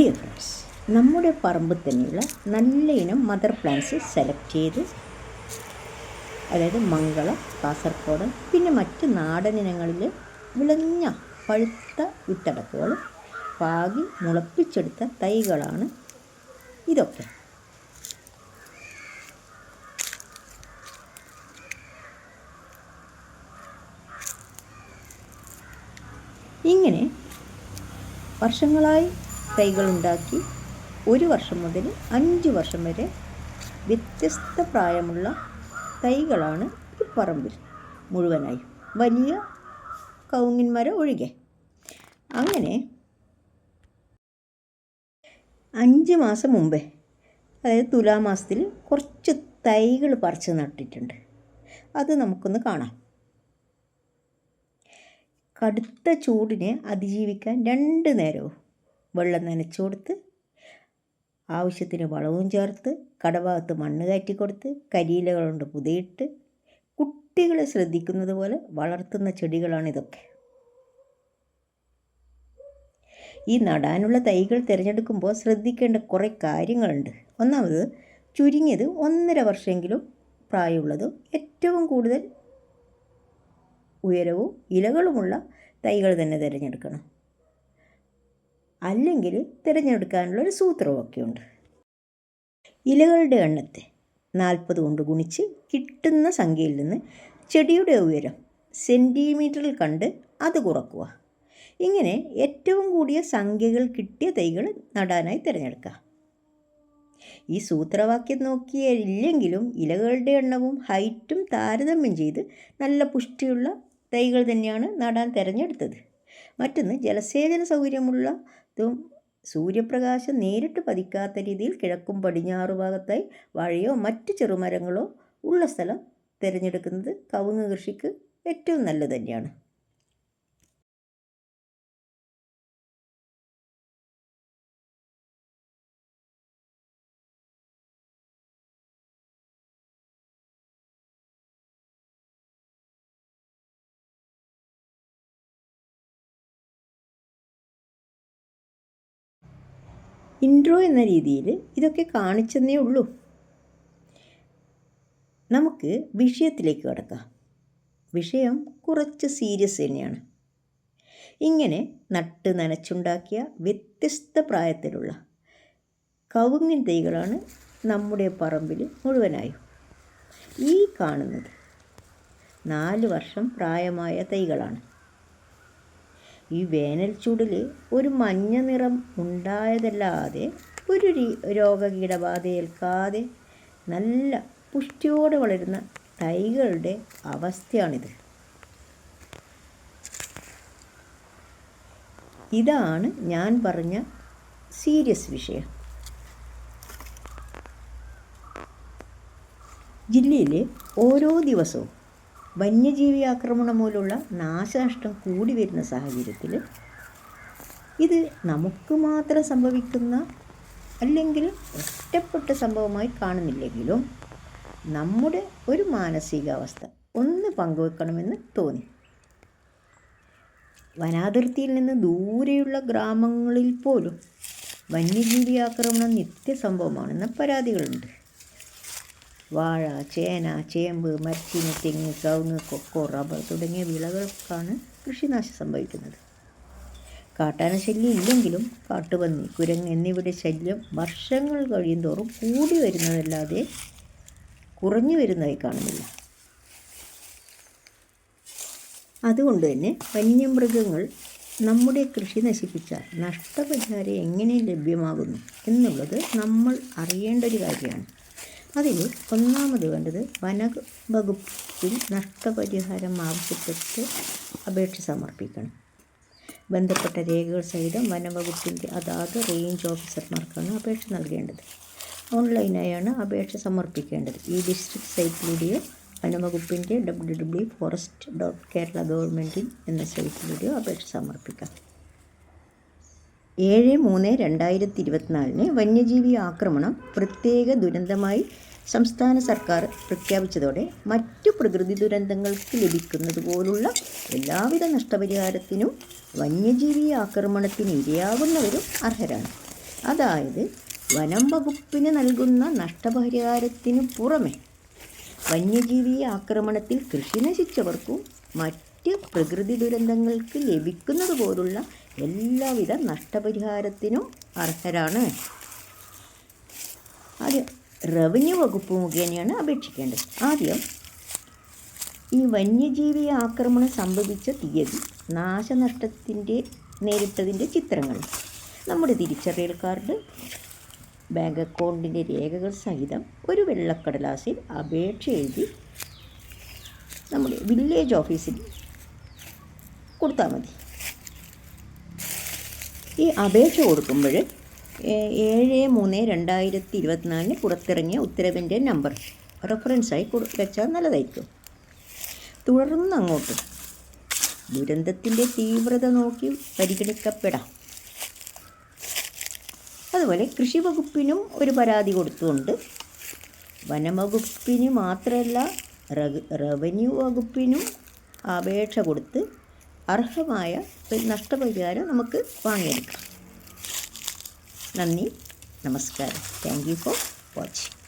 Dear friends നമ്മുടെ പറമ്പിൽ തന്നെയുള്ള നല്ല ഇനം മദർ പ്ലാന്റ്സ് സെലക്ട് ചെയ്ത് അതായത് മംഗളം കാസർഗോഡ് പിന്നെ മറ്റ് നാടൻ ഇനങ്ങളിൽ വിളഞ്ഞ പഴുത്ത വിത്തടക്കുകൾ പാകി മുളപ്പിച്ചെടുത്ത തൈകളാണ് ഇതൊക്കെ. ഇങ്ങനെ വർഷങ്ങളായി തൈകളുണ്ടാക്കി ഒരു വർഷം മുതൽ അഞ്ച് വർഷം വരെ വ്യത്യസ്ത പ്രായമുള്ള തൈകളാണ് ഈ പറമ്പിൽ മുഴുവനായും. വലിയ കവുങ്ങിൻ മരം ഒഴികെ. അങ്ങനെ അഞ്ച് മാസം മുമ്പേ അതായത് തുലാമാസത്തിൽ കുറച്ച് തൈകൾ പറിച്ച് നട്ടിട്ടുണ്ട്. അത് നമുക്കൊന്ന് കാണാം. കടുത്ത ചൂടിനെ അതിജീവിക്കാൻ രണ്ട് നേരവും വെള്ളം നനച്ചു കൊടുത്ത് ആവശ്യത്തിന് വളവും ചേർത്ത് കടഭാഗത്ത് മണ്ണ് കയറ്റി കൊടുത്ത് കരിയിലകൾ കൊണ്ട് പുതയിട്ട് കുട്ടികളെ ശ്രദ്ധിക്കുന്നത് പോലെ വളർത്തുന്ന ചെടികളാണിതൊക്കെ ഈ നടാനുള്ള തൈകൾ തിരഞ്ഞെടുക്കുമ്പോൾ ശ്രദ്ധിക്കേണ്ട കുറേ കാര്യങ്ങളുണ്ട്. ഒന്നാമത് ചുരുങ്ങിയത് ഒന്നര വർഷമെങ്കിലും പ്രായമുള്ളത് ഏറ്റവും കൂടുതൽ ഉയരവും ഇലകളുമുള്ള തൈകൾ തന്നെ തിരഞ്ഞെടുക്കണം. അല്ലെങ്കിൽ തിരഞ്ഞെടുക്കാനുള്ള ഒരു സൂത്രമൊക്കെ ഉണ്ട് ഇലകളുടെ എണ്ണത്തെ നാൽപ്പത് കൊണ്ട് ഗുണിച്ച് കിട്ടുന്ന സംഖ്യയിൽ നിന്ന് ചെടിയുടെ ഉയരം സെന്റിമീറ്ററിൽ കണ്ട് അത് കുറക്കുക. ഇങ്ങനെ ഏറ്റവും കൂടിയ സംഖ്യകൾ കിട്ടിയ തൈകൾ നടാനായി തിരഞ്ഞെടുക്കുക. ഈ സൂത്രവാക്യം നോക്കിയില്ലെങ്കിലും ഇലകളുടെ എണ്ണവും ഹൈറ്റും താരതമ്യം ചെയ്ത് നല്ല പുഷ്ടിയുള്ള തൈകൾ തന്നെയാണ് നടാൻ തിരഞ്ഞെടുത്തത്. മറ്റൊന്ന് ജലസേചന സൗകര്യമുള്ളതും സൂര്യപ്രകാശം നേരിട്ട് പതിക്കാത്ത രീതിയിൽ കിഴക്കും പടിഞ്ഞാറു ഭാഗത്തായി വാഴയോ മറ്റ് ചെറുമരങ്ങളോ ഉള്ള സ്ഥലം തിരഞ്ഞെടുക്കുന്നത് കവുങ്ങ് കൃഷിക്ക് ഏറ്റവും നല്ലത് തന്നെയാണ്. ഇൻട്രോ എന്ന രീതിയിൽ ഇതൊക്കെ കാണിച്ചെന്നേ ഉള്ളൂ. നമുക്ക് വിഷയത്തിലേക്ക് കടക്കാം. വിഷയം കുറച്ച് സീരിയസ് തന്നെയാണ്. ഇങ്ങനെ നട്ട് നനച്ചുണ്ടാക്കിയ വ്യത്യസ്ത പ്രായത്തിലുള്ള കവുങ്ങിൻ തൈകളാണ് നമ്മുടെ പറമ്പിൽ മുഴുവനായും. ഈ കാണുന്നത് നാല് വർഷം പ്രായമായ തൈകളാണ്. ഈ വേനൽ ചൂടിൽ ഒരു മഞ്ഞ നിറം ഉണ്ടായതല്ലാതെ ഒരു രോഗകീടബാധയേൽക്കാതെ നല്ല പുഷ്ടിയോടെ വളരുന്ന തൈകളുടെ അവസ്ഥയാണിത്. ഇതാണ് ഞാൻ പറഞ്ഞ സീരിയസ് വിഷയം. ജില്ലയിലെ ഓരോ ദിവസവും വന്യജീവി ആക്രമണം മൂലമുള്ള നാശനഷ്ടം കൂടി വരുന്ന സാഹചര്യത്തിൽ ഇത് നമുക്ക് മാത്രം സംഭവിക്കുന്ന അല്ലെങ്കിൽ ഒറ്റപ്പെട്ട സംഭവമായി കാണുന്നില്ലെങ്കിലും നമ്മുടെ ഒരു മാനസികാവസ്ഥ ഒന്ന് പങ്കുവെക്കണമെന്ന് തോന്നി. വനാതിർത്തിയിൽ നിന്ന് ദൂരെയുള്ള ഗ്രാമങ്ങളിൽ പോലും വന്യജീവി ആക്രമണം നിത്യസംഭവമാണെന്ന പരാതികളുണ്ട്. വാഴ ചേന ചേമ്പ് മരച്ചീനി തെങ്ങ് കവുങ്ങ് കൊക്കോ റബ്ബർ തുടങ്ങിയ വിളകൾക്കാണ് കൃഷിനാശം സംഭവിക്കുന്നത്. കാട്ടാന ശല്യം ഇല്ലെങ്കിലും കാട്ടുപന്നി കുരങ്ങ് എന്നിവയുടെ ശല്യം വർഷങ്ങൾ കഴിയുന്തോറും കൂടി വരുന്നതല്ലാതെ കുറഞ്ഞു വരുന്നതായി കാണുന്നില്ല. അതുകൊണ്ട് തന്നെ വന്യമൃഗങ്ങൾ നമ്മുടെ കൃഷി നശിപ്പിച്ചാൽ നഷ്ടപരിഹാരം എങ്ങനെ ലഭ്യമാകുന്നു എന്നുള്ളത് നമ്മൾ അറിയേണ്ട ഒരു കാര്യമാണ്. അതിൽ ഒന്നാമത് വേണ്ടത് വന വകുപ്പിൽ നഷ്ടപരിഹാരം ആവശ്യപ്പെട്ട് അപേക്ഷ സമർപ്പിക്കണം. ബന്ധപ്പെട്ട രേഖകൾ സഹിതം വനവകുപ്പിന്റെ അതാത് റേഞ്ച് ഓഫീസർമാർക്കാണ് അപേക്ഷ നൽകേണ്ടത്. ഓൺലൈനായാണ് അപേക്ഷ സമർപ്പിക്കേണ്ടത്. ഈ ഡിസ്ട്രിക്ട് സൈറ്റിലൂടെയോ വനവകുപ്പിന്റെ W W forest dot Kerala ഗവൺമെന്റിൻ എന്ന സൈറ്റിലൂടെയോ അപേക്ഷ സമർപ്പിക്കാം. ഏഴ് മൂന്ന് രണ്ടായിരത്തി ഇരുപത്തിനാലിന് വന്യജീവി ആക്രമണം പ്രത്യേക ദുരന്തമായി സംസ്ഥാന സർക്കാർ പ്രഖ്യാപിച്ചതോടെ മറ്റു പ്രകൃതി ദുരന്തങ്ങൾക്ക് ലഭിക്കുന്നത് പോലുള്ള എല്ലാവിധ നഷ്ടപരിഹാരത്തിനും വന്യജീവി ആക്രമണത്തിന് ഇരയാകുന്നവരും അർഹരാണ്. അതായത് വനം വകുപ്പിന് നൽകുന്ന നഷ്ടപരിഹാരത്തിന് പുറമെ വന്യജീവി ആക്രമണത്തിൽ കൃഷി നശിച്ചവർക്കും മറ്റ് പ്രകൃതി ദുരന്തങ്ങൾക്ക് ലഭിക്കുന്നത് പോലുള്ള എല്ലാവിധ നഷ്ടപരിഹാരത്തിനും അർഹരാണ്. അത് റവന്യൂ വകുപ്പ് മുഖേനയാണ് അപേക്ഷിക്കേണ്ടത്. ആദ്യം ഈ വന്യജീവി ആക്രമണം സംഭവിച്ച തീയതി നാശനഷ്ടത്തിന്റെ നേരിട്ടതിന്റെ ചിത്രങ്ങൾ. നമ്മുടെ തിരിച്ചറിയൽ കാർഡ് ബാങ്ക് അക്കൗണ്ടിന്റെ രേഖകൾ സഹിതം ഒരു വെള്ളക്കടലാസിൽ അപേക്ഷ എഴുതി നമ്മുടെ വില്ലേജ് ഓഫീസിൽ കൊടുത്താൽ മതി. ഈ അപേക്ഷ കൊടുക്കുമ്പോൾ ഏഴ് മൂന്ന് രണ്ടായിരത്തി ഇരുപത്തിനാലിന് പുറത്തിറങ്ങിയ ഉത്തരവിന്റെ നമ്പർ റെഫറൻസായി കൊടു വെച്ചാൽ നല്ലതായിരിക്കും. തുടർന്ന് അങ്ങോട്ട്. ദുരന്തത്തിന്റെ തീവ്രത നോക്കി പരിഗണിക്കപ്പെടാം. അതുപോലെ കൃഷി വകുപ്പിനും ഒരു പരാതി കൊടുത്തുകൊണ്ട് വനംവകുപ്പിന് മാത്രമല്ല റവ- റവന്യൂ വകുപ്പിനും അപേക്ഷ കൊടുത്ത് അർഹമായ ഒരു നഷ്ടപരിഹാരം നമുക്ക് വാങ്ങിയെടുക്കാം. നന്ദി നമസ്കാരം. Thank you for watching